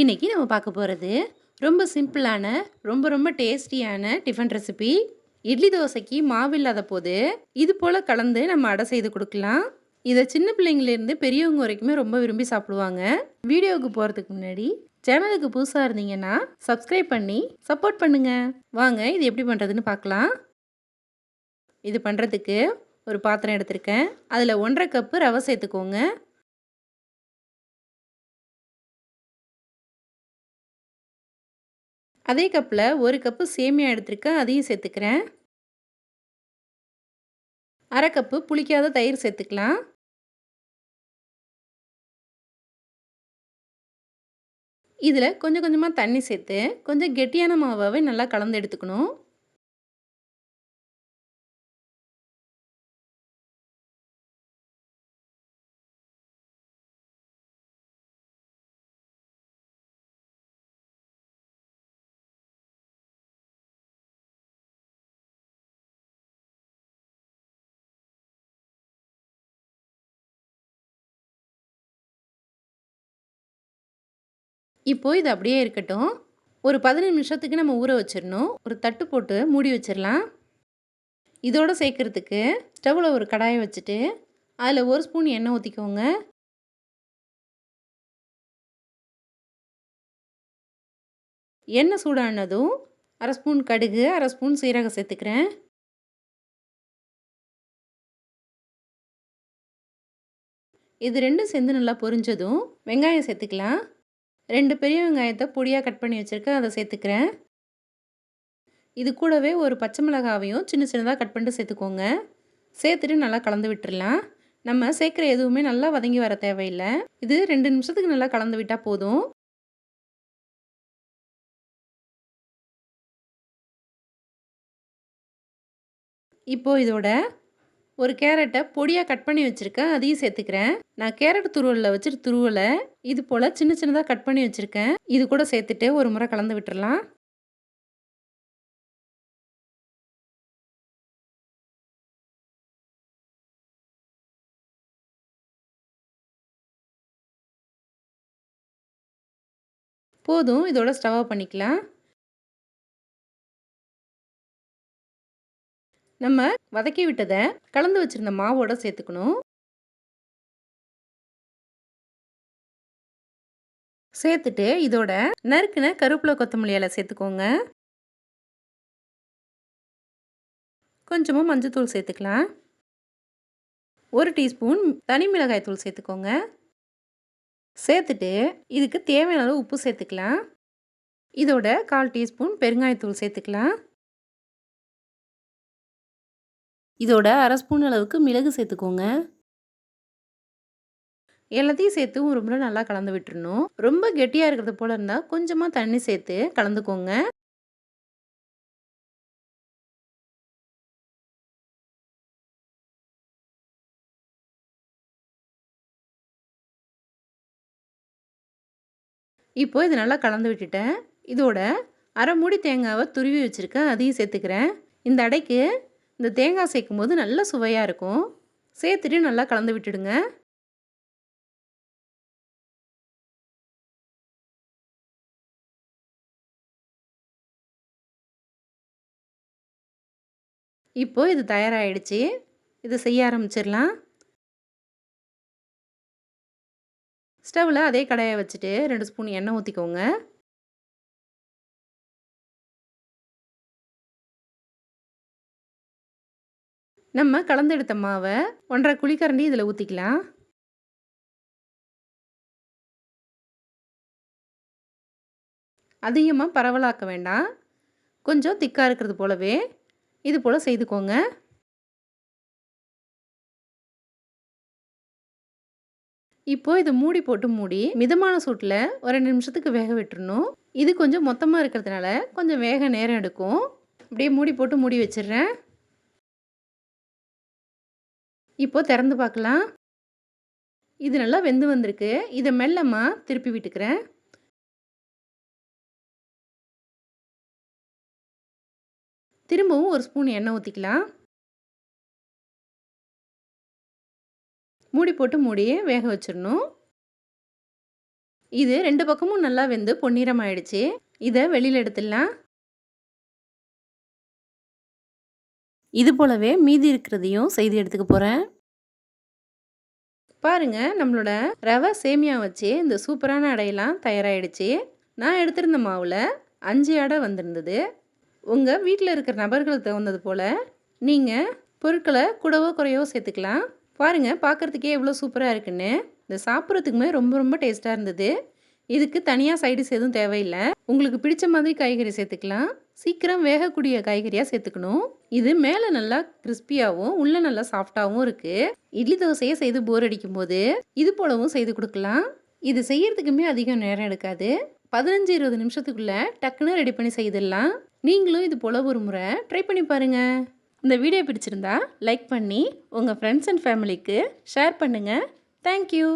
இன்னைக்கு நம்ம பார்க்க போகிறது ரொம்ப சிம்பிளான ரொம்ப ரொம்ப டேஸ்டியான டிஃபன் ரெசிபி இட்லி தோசைக்கு மாவு இல்லாத போது இது போல் கலந்து நம்ம அடை செய்து கொடுக்கலாம். இதை சின்ன பிள்ளைங்கள்லேருந்து பெரியவங்க வரைக்குமே ரொம்ப விரும்பி சாப்பிடுவாங்க. வீடியோவுக்கு போகிறதுக்கு முன்னாடி சேனலுக்கு புதுசாக இருந்தீங்கன்னா சப்ஸ்கிரைப் பண்ணி சப்போர்ட் பண்ணுங்கள் வாங்க இது எப்படி பண்ணுறதுன்னு பார்க்கலாம். இது பண்ணுறதுக்கு ஒரு பாத்திரம் எடுத்திருக்கேன். அதில் ஒன்றரை கப்பு ரவை சேர்த்துக்கோங்க. அதே கப்பில் ஒரு கப்பு சேமியா எடுத்திருக்கேன் அதையும் சேர்த்துக்கிறேன். அரை கப்பு புளிக்காத தயிர் சேர்த்துக்கலாம். இதில் கொஞ்சம் கொஞ்சமாக தண்ணி சேர்த்து கொஞ்சம் கெட்டியான மாவாவே நல்லா கலந்து எடுத்துக்கணும். இப்போ இது அப்படியே இருக்கட்டும். ஒரு பதினஞ்சு நிமிஷத்துக்கு நம்ம ஊற வச்சிடணும் ஒரு தட்டு போட்டு மூடி வச்சிடலாம் இதோடு சேர்க்குறதுக்கு ஸ்டவ்வில் ஒரு கடாயை வச்சுட்டு அதில் ஒரு ஸ்பூன் எண்ணெய் ஊற்றிக்கோங்க எண்ணெய் சூடானதும் அரை ஸ்பூன் கடுகு அரை ஸ்பூன் சீரகம் சேர்த்துக்கிறேன். இது ரெண்டும் சேர்ந்து நல்லா பொரிஞ்சதும் வெங்காயம் சேர்த்துக்கலாம். ரெண்டு பெரிய வெங்காயத்தை பொடியாக கட் பண்ணி வச்சுருக்கேன். அதை சேர்த்துக்கிறேன். இது கூடவே ஒரு பச்சை மிளகாவையும் சின்ன சின்னதாக கட் பண்ணிட்டு சேர்த்துக்கோங்க. சேர்த்துட்டு நல்லா கலந்து விட்டுடலாம் நம்ம சேர்க்குற எதுவுமே நல்லா வதங்கி வர தேவையில்லை. இது ரெண்டு நிமிஷத்துக்கு நல்லா கலந்து விட்டால் போதும். இப்போது இதோட ஒரு கேரட்டை பொடியாக கட் பண்ணி வச்சுருக்கேன் அதையும் சேர்த்துக்கிறேன். நான் கேரட் துருவலில் வச்சுட்டு துருவலை. இது போல் சின்ன சின்னதாக கட் பண்ணி வச்சுருக்கேன். இது கூட சேர்த்துட்டு ஒரு முறை கலந்து விட்டுறலாம். போதும் இதோட ஸ்டவ் பண்ணிக்கலாம். நம்ம வதக்கி விட்டதை கலந்து வச்சுருந்த மாவோட சேர்த்துக்கணும். சேர்த்துட்டு இதோட நறுக்குன கருப்பில் கொத்தமல்லியால் சேர்த்துக்கோங்க. கொஞ்சமாக மஞ்சத்தூள் சேர்த்துக்கலாம். ஒரு டீஸ்பூன் தனி மிளகாய் தூள் சேர்த்துக்கோங்க. சேர்த்துட்டு இதுக்கு தேவையான அளவு உப்பு சேர்த்துக்கலாம். இதோட கால் டீஸ்பூன் பெருங்காயத்தூள் சேர்த்துக்கலாம். இதோட அரை ஸ்பூன் அளவுக்கு மிளகு சேர்த்துக்கோங்க. எல்லாத்தையும் சேர்த்து ஒரு முறை நல்லா கலந்து விட்டுருணும் ரொம்ப கெட்டியாக இருக்கிறது போல இருந்தால் கொஞ்சமாக தண்ணி சேர்த்து கலந்துக்கோங்க. இப்போ இது நல்லா கலந்து விட்டுட்டேன். இதோட அரை மூடி தேங்காவை துருவி வச்சுருக்கேன். அதையும் சேர்த்துக்கிறேன். இந்த அடைக்கு இந்த தேங்காய் சேர்க்கும் போது நல்ல சுவையாக இருக்கும். சேர்த்துட்டு நல்லா கலந்து விட்டுடுங்க. இப்போ இது தயாராகிடுச்சு இதை செய்ய ஆரம்பிச்சிடலாம். ஸ்டவ்வில் அதே கடையை வச்சுட்டு ரெண்டு ஸ்பூன் எண்ணெய் ஊற்றிக்கோங்க நம்ம கலந்தெடுத்த மாவை ஒன்றரை குழிக்கரண்டி இதில் ஊற்றிக்கலாம் அதிகமாக பரவலாக்க வேண்டாம். கொஞ்சம் திக்காக இருக்கிறது போலவே இது போல் செய்துக்கோங்க. இப்போ இதை மூடி போட்டு மூடி மிதமான சூட்டில் ஒரு ரெண்டு நிமிஷத்துக்கு வேக விட்டுறணும். இது கொஞ்சம் மொத்தமாக இருக்கிறதுனால கொஞ்சம் வேக நேரம் எடுக்கும். அப்படியே மூடி போட்டு மூடி வச்சிடுறேன். இப்போது திறந்து பார்க்கலாம். இது நல்லா வெந்து வந்திருக்கு. இதை மெல்லமாக திருப்பி விட்டுக்கிறேன். திரும்பவும் ஒரு ஸ்பூன் எண்ணெய் ஊற்றிக்கலாம் மூடி போட்டு மூடியே வேக வச்சிடணும். இது ரெண்டு பக்கமும் நல்லா வெந்து பொன்னிறம் ஆயிடுச்சு இதை வெளியில் எடுத்துடலாம். இது போலவே மீதி இருக்கிறதையும் செய்து எடுத்துக்க போகிறேன் பாருங்க நம்மளோட ரவை சேமியா வச்சு இந்த சூப்பரான அடையெல்லாம் தயாராகிடுச்சு நான் எடுத்திருந்த மாவில் அஞ்சு அடை வந்திருந்தது. உங்கள் வீட்டில் இருக்கிற நபர்களுக்கு தகுந்தது போல் நீங்கள் பொருட்களை கூடவோ குறையவோ சேர்த்துக்கலாம். பாருங்கள் பார்க்குறதுக்கே எவ்வளோ சூப்பராக இருக்குன்னு. இந்த சாப்பிட்றதுக்குமே ரொம்ப ரொம்ப டேஸ்ட்டாக இருந்தது. இதுக்கு தனியாக சைடிஸ் எதுவும் தேவையில்லை. உங்களுக்கு பிடிச்ச மாதிரி காய்கறி சேர்த்துக்கலாம். சீக்கிரம் வேகக்கூடிய காய்கறியாக சேர்த்துக்கணும். இது மேலே நல்லா கிறிஸ்பியாகவும் உள்ளே நல்லா சாஃப்டாகவும் இருக்குது இட்லி தோசையை செய்து போர் அடிக்கும் போது இது போலவும் செய்து கொடுக்கலாம். இது செய்யறதுக்குமே அதிகம் நேரம் எடுக்காது. பதினஞ்சு இருபது நிமிஷத்துக்குள்ளே டக்குன்னு ரெடி பண்ணி செய்திடலாம். நீங்களும் இது போல் ஒரு முறை ட்ரை பண்ணி பாருங்கள் இந்த வீடியோ பிடிச்சிருந்தா லைக் பண்ணி உங்கள் ஃப்ரெண்ட்ஸ் அண்ட் ஃபேமிலிக்கு ஷேர் பண்ணுங்கள் தேங்க்யூ